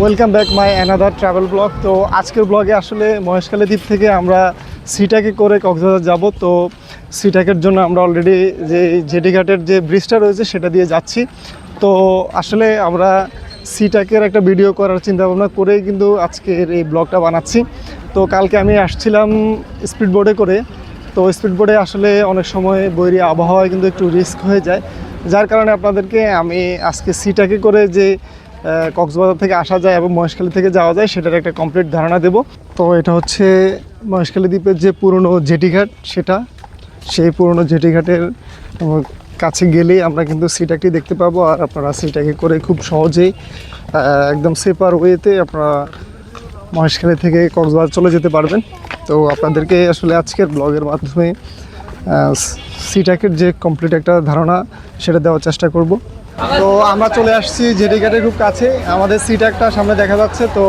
Welcome back my another travel blog তো আজকের ব্লগে আসলে মহেশখালী দ্বীপ থেকে আমরা সিটাকে করে কক্সবাজার যাব। তো সিটাকের জন্য আমরা অলরেডি যে জেটিঘাটের যে ব্রিজটা রয়েছে সেটা দিয়ে যাচ্ছি। তো আসলে আমরা সিটাকের একটা ভিডিও করার চিন্তা ভাবনা করেই কিন্তু আজকের এই ব্লগটা বানাচ্ছি। তো কালকে আমি আসছিলাম স্পিড বোর্ডে করে। তো স্পিড বোর্ডে আসলে অনেক সময় বৈরী আবহাওয়ায় কিন্তু একটু রিস্ক হয়ে যায়। যার কারণে আপনাদেরকে আমি আজকে সিটাকে করে যে কক্সবাজার থেকে আসা যায় এবং মহেশখালী থেকে যাওয়া যায়, সেটার একটা কমপ্লিট ধারণা দেব। তো এটা হচ্ছে মহেশখালী দ্বীপের যে পুরনো জেটিঘাট, সেটা। সেই পুরনো জেটিঘাটের কাছে গেলেই আমরা কিন্তু সিটাকটি দেখতে পাবো, আর আপনারা সিটাকে করে খুব সহজেই একদম সেপার ওয়েতে আপনারা মহেশখালী থেকে কক্সবাজার চলে যেতে পারবেন। তো আপনাদেরকে আসলে আজকের ব্লগের মাধ্যমে সিটাকের যে কমপ্লিট একটা ধারণা, সেটা দেওয়ার চেষ্টা করব। তো আমরা চলে আসছি জেটি ঘাটের খুব কাছে। আমাদের সিটাকটা সামনে দেখা যাচ্ছে, তো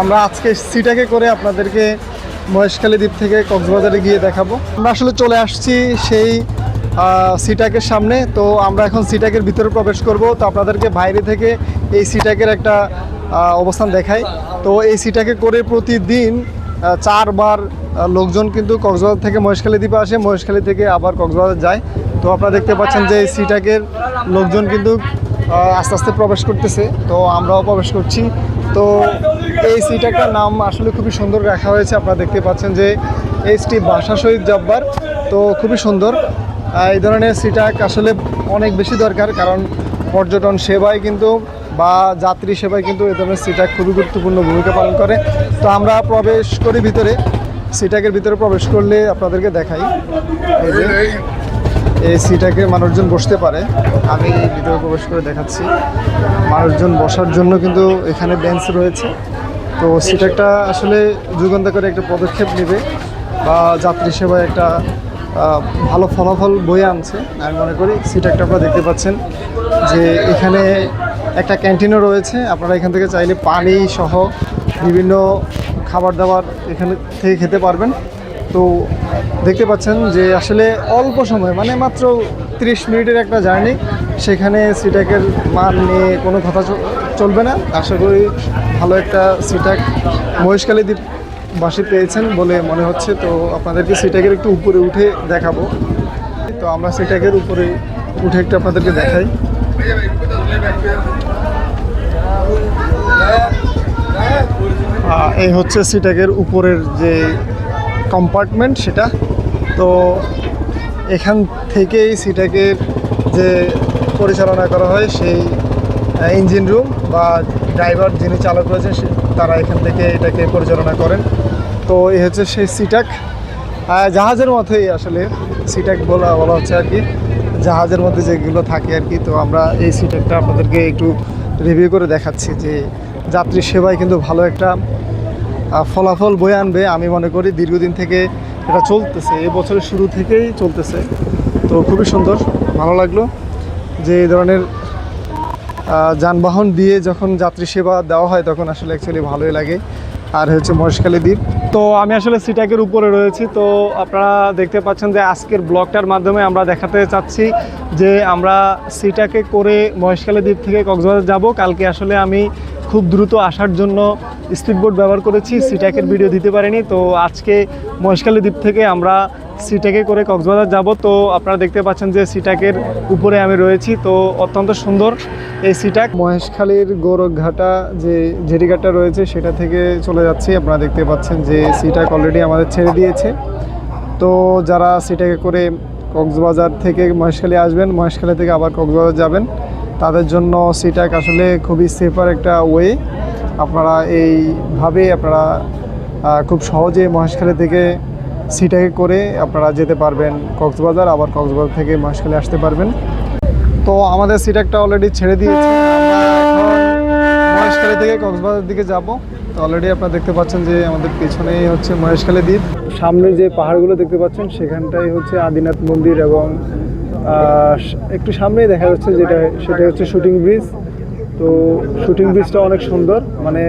আমরা আজকে সিটাকে করে আপনাদেরকে মহেশখালী দ্বীপ থেকে কক্সবাজারে গিয়ে দেখাবো। আমরা আসলে চলে আসছি সেই সিটাকের সামনে। তো আমরা এখন সিটাকের ভিতরে প্রবেশ করব। তো আপনাদেরকে বাইরে থেকে এই সিটাকের একটা অবস্থান দেখাই। তো এই সিটাকে করে প্রতিদিন চারবার লোকজন কিন্তু কক্সবাজার থেকে মহেশখালী দ্বীপে আসে, মহেশখালী থেকে আবার কক্সবাজার যায়। তো আপনারা দেখতে পাচ্ছেন যে এই সিটাকের লোকজন কিন্তু আস্তে আস্তে প্রবেশ করতেছে। তো আমরাও প্রবেশ করছি। তো এই সিটাকটার নাম আসলে খুবই সুন্দর রাখা হয়েছে। আপনারা দেখতে পাচ্ছেন যে এইচ বাসা শহীদ জব্বার। তো খুবই সুন্দর। এই ধরনের সিটাক আসলে অনেক বেশি দরকার, কারণ পর্যটন সেবায় কিন্তু বা যাত্রী সেবায় কিন্তু এ ধরনের সিটাক খুবই গুরুত্বপূর্ণ ভূমিকা পালন করে। তো আমরা প্রবেশ করি ভিতরে। সিটাকের ভিতরে প্রবেশ করলে আপনাদেরকে দেখাই। এই সিটাকে মানুষজন বসতে পারে। আমি ভিতরে প্রবেশ করে দেখাচ্ছি। মানুষজন বসার জন্য কিন্তু এখানে বেঞ্চ রয়েছে। তো সিটাকটা আসলে যুগান্তকারী একটা পদক্ষেপ নেবে বা যাত্রী সেবায় একটা ভালো ফলাফল বয়ে আনছে। আমি মনে করি সিটাকটা আপনারা দেখতে পাচ্ছেন যে এখানে একটা ক্যান্টিনও রয়েছে। আপনারা এখান থেকে চাইলে পানি সহ বিভিন্ন খাবার দাবার এখানে থেকে খেতে পারবেন। তো দেখতে পাচ্ছেন যে আসলে অল্প সময় মানে মাত্র 30 মিনিটের একটা জার্নি। সেখানে সিটাকের মান নিয়ে কোনো কথা চলবে না। আশা করি ভালো একটা সিটাক মহেশখালী দ্বীপবাসী পেয়েছেন বলে মনে হচ্ছে। তো আপনাদেরকে সিটাকের একটু উপরে উঠে দেখাবো। তো আমরা সিটাকের উপরে উঠে একটু আপনাদেরকে দেখাই। এই হচ্ছে সিটাকের উপরের যে কম্পার্টমেন্ট সেটা। তো এখান থেকেই সিটাকের যে পরিচালনা করা হয়, সেই ইঞ্জিন রুম বা ড্রাইভার যিনি চালক রয়েছেন, সে- তারা এখান থেকে এটাকে পরিচালনা করেন। তো এই হচ্ছে সেই সিটাক জাহাজের মতোই আসলে সিটাক বলা বলা হচ্ছে আর কি। জাহাজের মধ্যে যেগুলো থাকে আর কি, তো আমরা এই সিটাকটা আপনাদেরকে একটু রিভিউ করে দেখাচ্ছি যে যাত্রী সেবায় কিন্তু ভালো একটা ফলাফল বয়ে আনবে, আমি মনে করি দীর্ঘদিন থেকে এটা চলতেছে। এ বছরের শুরু থেকেই চলতেছে। তো খুবই সুন্দর, ভালো লাগল যে এই ধরনের যানবাহন দিয়ে যখন যাত্রী সেবা দেওয়া হয়, তখন আসলে অ্যাকচুয়ালি ভালোই লাগে। আর হচ্ছে মহেশখালী দ্বীপ। তো আমি আসলে সিটাকের উপরে রয়েছি। তো আপনারা দেখতে পাচ্ছেন যে আজকের ব্লগটার মাধ্যমে আমরা দেখাতে চাচ্ছি যে আমরা সিটাকে করে মহেশখালী দ্বীপ থেকে কক্সবাজার যাব। কালকে আসলে আমি খুব দ্রুত আসার জন্য স্পিডবোট ব্যবহার করেছি, সিট্যাকের ভিডিও দিতে পারিনি। তো আজকে মহেশখালী দ্বীপ থেকে আমরা সিটাকে করে কক্সবাজার যাব। তো আপনারা দেখতে পাচ্ছেন যে সিট্যাকের উপরে আমি রয়েছি। তো অত্যন্ত সুন্দর এই সিট্যাক। মহেশখালীর গৌরঘাটা যে জেরিঘাটটা রয়েছে, সেটা থেকে চলে যাচ্ছি। আপনারা দেখতে পাচ্ছেন যে সিটাক অলরেডি আমাদের ছেড়ে দিয়েছে। তো যারা সিটাকে করে কক্সবাজার থেকে মহেশখালী আসবেন, মহেশখালী থেকে আবার কক্সবাজার যাবেন। তাদের জন্য সিটাক আসলে খুবই সেফার একটা ওয়ে আপনারা এইভাবে আপনারা খুব সহজে মহেশখালী থেকে সিটাকে করে আপনারা যেতে পারবেন। কক্সবাজার, আবার কক্সবাজার থেকে মহেশখালী আসতে পারবেন। তো আমাদের সিটাকটা অলরেডি ছেড়ে দিয়েছে। মহেশখালী থেকে কক্সবাজার দিকে যাব। তো অলরেডি আপনারা দেখতে পাচ্ছেন যে আমাদের পেছনেই হচ্ছে মহেশখালী দ্বীপ। সামনে যে পাহাড়গুলো দেখতে পাচ্ছেন, সেখানটাই হচ্ছে আদিনাথ মন্দির এবং একটু সামনেই দেখা যাচ্ছে যেটা, সেটা হচ্ছে শুটিং ব্রিজ। তো শুটিং ব্রিজটা অনেক সুন্দর মানে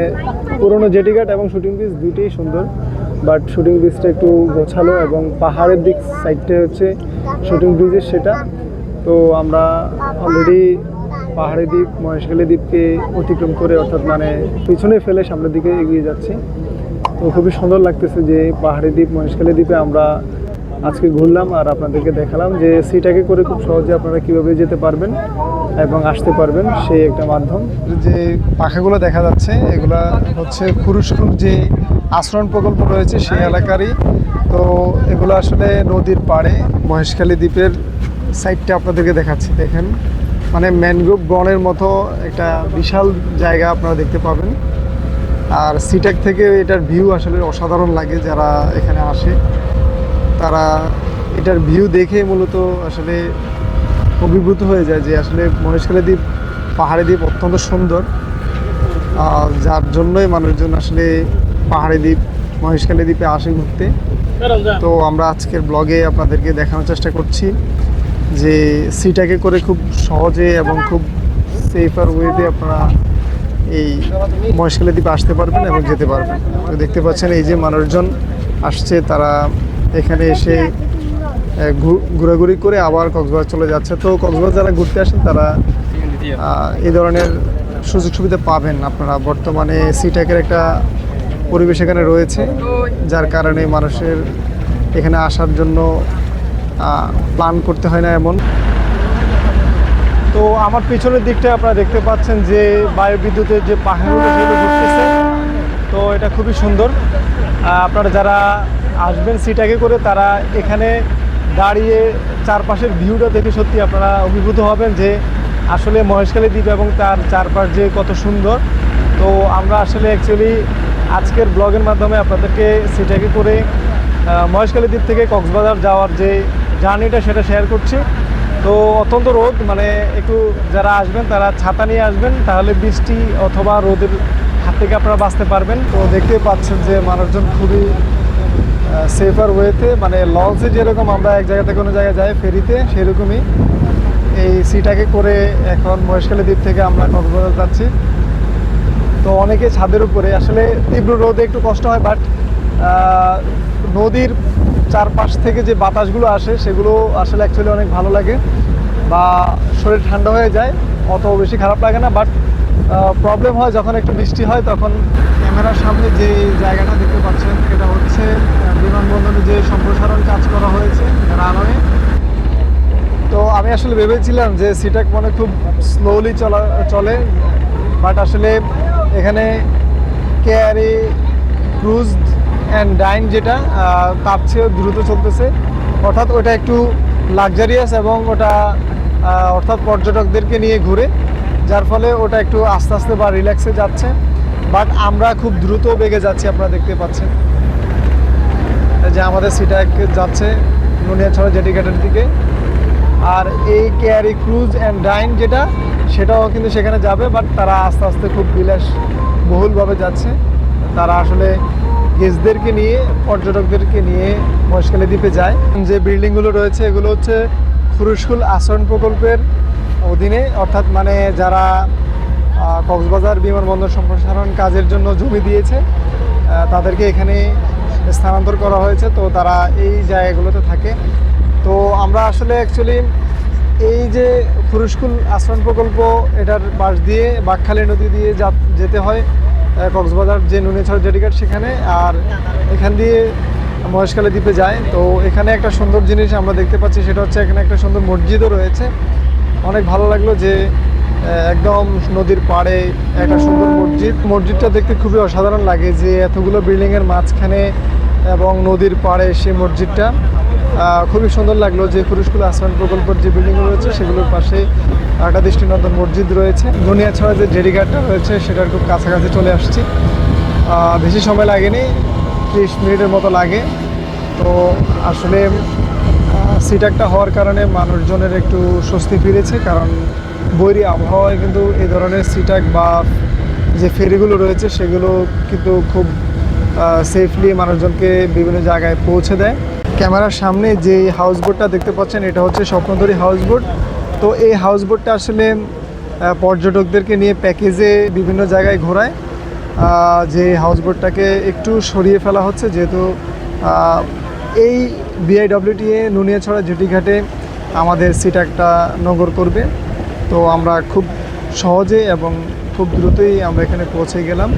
পুরনো জেটিঘাট এবং শুটিং ব্রিজ দুটোই সুন্দর। বাট শুটিং ব্রিজটা একটু গোছালো এবং পাহাড়ের দিক সাইডটা হচ্ছে শুটিং ব্রিজের সেটা। তো আমরা অলরেডি পাহাড়ি দ্বীপ মহেশখালী দ্বীপকে অতিক্রম করে, অর্থাৎ মানে পিছনে ফেলে সামনের দিকে এগিয়ে যাচ্ছি। তো খুবই সুন্দর লাগতেছে যে পাহাড়ি দ্বীপ মহেশখালী দ্বীপে আমরা আজকে ঘুরলাম আর আপনাদেরকে দেখালাম যে সিটাকে করে খুব সহজে আপনারা কীভাবে যেতে পারবেন এবং আসতে পারবেন সেই একটা মাধ্যম। যে পাখাগুলো দেখা যাচ্ছে, এগুলা হচ্ছে খুরুশকুল যে আশ্রয়ণ প্রকল্প রয়েছে সেই এলাকারই। তো এগুলো আসলে নদীর পাড়ে, মহেশখালী দ্বীপের সাইডটা আপনাদেরকে দেখাচ্ছি, দেখেন। মানে ম্যানগ্রোভ বনের মতো একটা বিশাল জায়গা আপনারা দেখতে পাবেন। আর সিটাক থেকে এটার ভিউ আসলে অসাধারণ লাগে যারা এখানে আসে। তারা এটার ভিউ দেখে মূলত আসলে অভিভূত হয়ে যায় যে আসলে মহেশখালী দ্বীপ, পাহাড়ি দ্বীপ অত্যন্ত সুন্দর। যার জন্যই মানুষজন আসলে পাহাড়ি দ্বীপ, মহেশখালী দ্বীপে আসে ঘুরতে। তো আমরা আজকের ব্লগে আপনাদেরকে দেখানোর চেষ্টা করছি যে সিটাকে করে খুব সহজে এবং খুব সেফার ওয়েতে আপনারা এই মহেশখালী দ্বীপে আসতে পারবেন এবং যেতে পারবেন। তো দেখতে পাচ্ছেন এই যে মানুষজন আসছে, তারা এখানে এসে ঘোরাঘুরি করে আবার কক্সবাজার চলে যাচ্ছে। তো কক্সবাজার যারা ঘুরতে আসেন তারা এই ধরনের সুযোগ সুবিধা পাবেন আপনারা। বর্তমানে সিটাকের একটা পরিবেশ এখানে রয়েছে, যার কারণে মানুষের এখানে আসার জন্য প্ল্যান করতে হয় না এমন। তো আমার পিছনের দিকটা আপনারা দেখতে পাচ্ছেন যে বায়ু বিদ্যুতের যে পাহাড়গুলো ঘুরতেছে, তো এটা খুবই সুন্দর। আপনারা যারা আসবেন সিটাকে করে, তারা এখানে দাঁড়িয়ে চারপাশের ভিউটা দেখে সত্যি আপনারা অভিভূত হবেন যে আসলে মহেশখালী দ্বীপ এবং তার চারপাশ যে কত সুন্দর। তো আমরা আসলে অ্যাকচুয়ালি আজকের ব্লগের মাধ্যমে আপনাদেরকে সিটাকে করে মহেশখালী দ্বীপ থেকে কক্সবাজার যাওয়ার যে জার্নিটা সেটা শেয়ার করছি। তো অত্যন্ত রোদ মানে একটু যারা আসবেন, তারা ছাতা নিয়ে আসবেন, তাহলে বৃষ্টি অথবা রোদের হাত থেকে আপনারা বাঁচতে পারবেন। তো দেখতে পাচ্ছেন যে মানুষজন খুবই সেফার ওয়েতে মানে লঞ্চে যেরকম আমরা এক জায়গা থেকে কোনো জায়গায় যাই ফেরিতে সেরকমই এই সিটাকে করে এখন মহেশখালী দ্বীপ থেকে আমরা কক্সবাজার যাচ্ছি। তো অনেকে ছাদের উপরে, আসলে তীব্র রোদে একটু কষ্ট হয় বাট নদীর চারপাশ থেকে যে বাতাসগুলো আসে, সেগুলো আসলে অ্যাকচুয়ালি অনেক ভালো লাগে বা শরীর ঠান্ডা হয়ে যায়, অত বেশি খারাপ লাগে না বাট প্রবলেম হয় যখন একটু বৃষ্টি হয়, তখন ক্যামেরার সামনে যে জায়গাটা দেখতে পাচ্ছেন, এটা হচ্ছে বিমানবন্দরে যে সম্প্রসারণ কাজ করা হয়েছে, রানওয়ে। তো আমি আসলে ভেবেছিলাম যে সিটাক মানে খুব স্লোলি চলা, চলে বাট আসলে এখানে কেয়ারি ক্রুজ অ্যান্ড ডাইন যেটা তার চেয়েও দ্রুত চলতেছে। অর্থাৎ ওটা একটু লাক্সারিয়াস এবং ওটা অর্থাৎ পর্যটকদেরকে নিয়ে ঘুরে। যার ফলে ওটা একটু আস্তে আস্তে বা রিল্যাক্সে যাচ্ছে। বাট আমরা খুব দ্রুত বেগে যাচ্ছি, আপনারা দেখতে পাচ্ছেন। যে আমাদের সিটাক যাচ্ছে নুনিয়াছড়া জেটি ঘাটের দিকে আর এই কেয়ারি ক্রুজ অ্যান্ড ডাইন যেটা, সেটাও কিন্তু সেখানে যাবে বাট তারা আস্তে আস্তে খুব বিলাস বহুলভাবে যাচ্ছে। তারা আসলে গেস্টদেরকে নিয়ে, পর্যটকদেরকে নিয়ে মহেশখালী দ্বীপে যায়। যে বিল্ডিংগুলো রয়েছে, এগুলো হচ্ছে ফুরুস্কুল আশ্রয়ণ প্রকল্পের অধীনে, অর্থাৎ মানে যারা কক্সবাজার বিমানবন্দর সম্প্রসারণ কাজের জন্য জমি দিয়েছে তাদেরকে এখানে স্থানান্তর করা হয়েছে। তো তারা এই জায়গাগুলোতে থাকে। তো আমরা আসলে অ্যাকচুয়ালি এই যে ফুরুস্কুল আশ্রম প্রকল্প, এটার পাশ দিয়ে বাকখালী নদী দিয়ে যা- যেতে হয় কক্সবাজার যে নুনেছড় জেডিঘাট সেখানে, আর এখান দিয়ে মহেশখালী দ্বীপে যায়। তো এখানে একটা সুন্দর জিনিস আমরা দেখতে পাচ্ছি, সেটা হচ্ছে এখানে একটা সুন্দর মসজিদও রয়েছে। অনেক ভালো লাগল যে একদম নদীর পাড়ে একটা সুন্দর মসজিদ। মসজিদটা দেখতে খুবই অসাধারণ লাগে যে, এতগুলো বিল্ডিংয়ের মাঝখানে এবং নদীর পাড়ে সেই মসজিদটা। খুবই সুন্দর লাগল যে পুরুষকুল আশ্রয়ণ প্রকল্পের যে বিল্ডিংগুলো রয়েছে, সেগুলোর পাশে একটা দৃষ্টিনন্দন মসজিদ রয়েছে। দুনিয়াছড়া যে জেডিঘাটটা রয়েছে, সেটার খুব কাছাকাছি চলে আসছি। বেশি সময় লাগেনি, ত্রিশ মিনিটের মতো লাগে। তো আসলে সিটাকটা হওয়ার কারণে মানুষজনের একটু স্বস্তি ফিরেছে, কারণ বৈরী আবহাওয়ায় কিন্তু এই ধরনের সিটাক বা যে ফেরিগুলো রয়েছে, সেগুলো কিন্তু খুব সেফলি মানুষজনকে বিভিন্ন জায়গায় পৌঁছে দেয়। ক্যামেরার সামনে যে হাউস বোটটা দেখতে পাচ্ছেন, এটা হচ্ছে স্বপ্নধরী হাউস বোট তো এই হাউস বোটটা আসলে পর্যটকদেরকে নিয়ে প্যাকেজে বিভিন্ন জায়গায় ঘোরায়। যে হাউস বোটটাকে একটু সরিয়ে ফেলা হচ্ছে, যেহেতু এই বিআইডব্লিউটিএ নুনিয়াছড়া জুটিঘাটে আমাদের সিট একটা নগর করবে। তো আমরা খুব সহজে এবং খুব দ্রুতই আমরা এখানে পৌঁছে গেলাম।